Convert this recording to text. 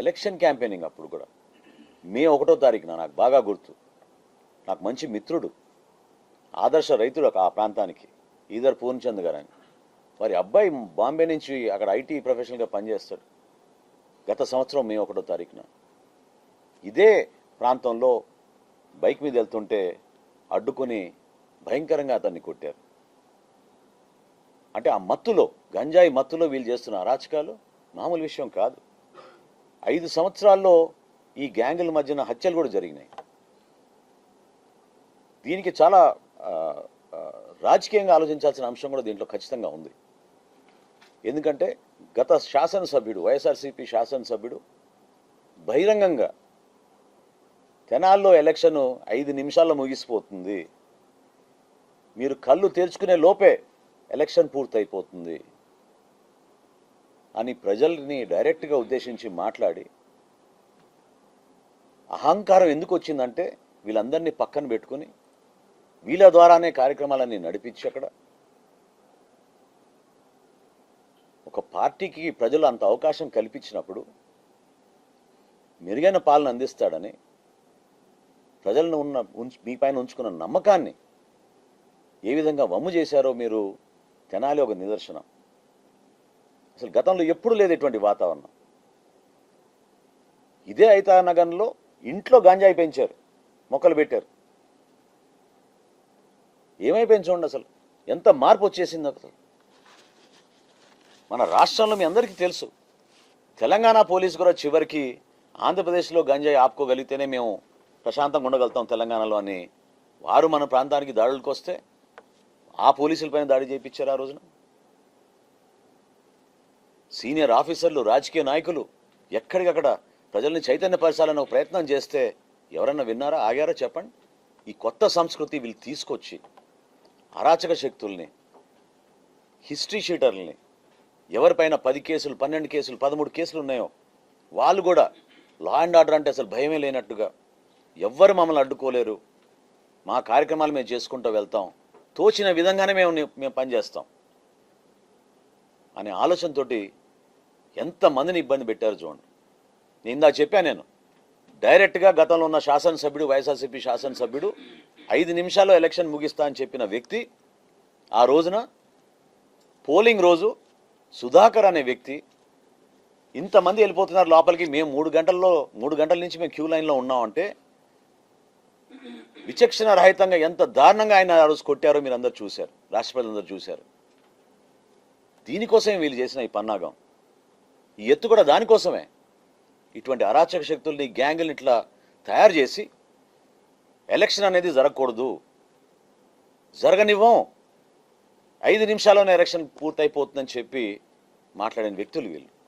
Election campaigning అప్పుడు కూడా. మే ఒకటో తారీఖున నాకు బాగా గుర్తు. నాకు మంచి మిత్రుడు. ఆదర్శ రైతుడు ఒక ఆ ప్రాంతానికి. ఈదర్ పూర్ణచంద్ గారు అని వారి అబ్బాయి బాంబే నుంచి అక్కడ ఐటీ ప్రొఫెషనల్గా పనిచేస్తాడు. గత సంవత్సరం మే ఒకటో తారీఖున. ఇదే ప్రాంతంలో బైక్ మీద వెళ్తుంటే అడ్డుకొని భయంకరంగా అతన్ని కొట్టారు. అంటే ఆ మత్తులో గంజాయి మత్తులో వీళ్ళు చేస్తున్న అరాచకాలు మామూలు విషయం కాదు. ఐదు సంవత్సరాల్లో ఈ గ్యాంగుల మధ్యన హత్యలు కూడా జరిగినాయి. దీనికి చాలా రాజకీయంగా ఆలోచించాల్సిన అంశం కూడా దీంట్లో ఖచ్చితంగా ఉంది. ఎందుకంటే గత శాసనసభ్యుడు వైఎస్ఆర్సీపీ శాసనసభ్యుడు బహిరంగంగా తెనాల్లో ఎలక్షన్ ఐదు నిమిషాల్లో ముగిసిపోతుంది. మీరు కళ్ళు తెరుచుకునే లోపే ఎలక్షన్ పూర్తయిపోతుంది. అని ప్రజల్ని డైరెక్ట్గా ఉద్దేశించి మాట్లాడి అహంకారం ఎందుకు వచ్చిందంటే వీళ్ళందరినీ పక్కన పెట్టుకుని వీళ్ళ ద్వారానే కార్యక్రమాలన్నీ నడిపించి అక్కడ ఒక పార్టీకి ప్రజలు అంత అవకాశం కల్పించినప్పుడు మెరుగైన పాలన అందిస్తాడని ప్రజలను ఉన్న ఉంచు మీ పైన ఉంచుకున్న నమ్మకాన్ని ఏ విధంగా వమ్ము చేశారో మీరు తెనాలి ఒక నిదర్శనం. అసలు గతంలో ఎప్పుడు లేదు ఇటువంటి వాతావరణం. ఇదే ఐతా ఇంట్లో గాంజాయి పెంచారు మొక్కలు పెట్టారు. ఏమైపోయింది చూడండి అసలు ఎంత మార్పు వచ్చేసింది అసలు. మన రాష్ట్రంలో మీ అందరికీ తెలుసు తెలంగాణ పోలీసు కూడా చివరికి ఆంధ్రప్రదేశ్లో గంజాయి ఆపుకోగలిగితేనే మేము ప్రశాంతంగా ఉండగలుగుతాం తెలంగాణలో అని వారు మన ప్రాంతానికి దాడులకు వస్తే ఆ పోలీసులపైన దాడి చేయించారు ఆ రోజున. సీనియర్ ఆఫీసర్లు రాజకీయ నాయకులు ఎక్కడికక్కడ ప్రజల్ని చైతన్యపరచాలని ఒక ప్రయత్నం చేస్తే ఎవరన్నా విన్నారా ఆగారా చెప్పండి? ఈ కొత్త సంస్కృతి వీళ్ళు తీసుకొచ్చి అరాచక శక్తుల్ని హిస్టరీ షీటర్లని ఎవరిపైన పది కేసులు పన్నెండు కేసులు పదమూడు కేసులు ఉన్నాయో వాళ్ళు కూడా లా అండ్ ఆర్డర్ అంటే అసలు భయమే లేనట్టుగా ఎవ్వరు మమ్మల్ని అడ్డుకోలేరు. మా కార్యక్రమాలు మేము చేసుకుంటూ వెళ్తాం. తోచిన విధంగానే మేము మేము పనిచేస్తాం. అనే ఆలోచనతోటి ఎంతమందిని ఇబ్బంది పెట్టారు చూడండి. నేను ఇందాక చెప్పాను నేను డైరెక్ట్గా గతంలో ఉన్న శాసనసభ్యుడు వైఎస్ఆర్సీపీ శాసనసభ్యుడు ఐదు నిమిషాల్లో ఎలక్షన్ ముగిస్తా అని చెప్పిన వ్యక్తి ఆ రోజున పోలింగ్ రోజు సుధాకర్ అనే వ్యక్తి ఇంతమంది వెళ్ళిపోతున్నారు లోపలికి మేము మూడు గంటల్లో మూడు గంటల నుంచి మేము క్యూ లైన్లో ఉన్నామంటే విచక్షణ రహితంగా ఎంత దారుణంగా ఆయన ఆ రోజు కొట్టారో మీరు అందరు చూశారు రాష్ట్రపతి అందరు చూశారు. దీనికోసమే వీళ్ళు చేసిన ఈ పన్నాగం. ఎత్తు కూడా దానికోసమే. ఇటువంటి అరాచక శక్తుల్ని గ్యాంగుల్ని ఇట్లా తయారు చేసి ఎలక్షన్ అనేది జరగకూడదు. జరగనివ్వం. ఐదు నిమిషాల్లోనే ఎలక్షన్ పూర్తయిపోతుందని చెప్పి మాట్లాడిన వ్యక్తులు వీళ్ళు.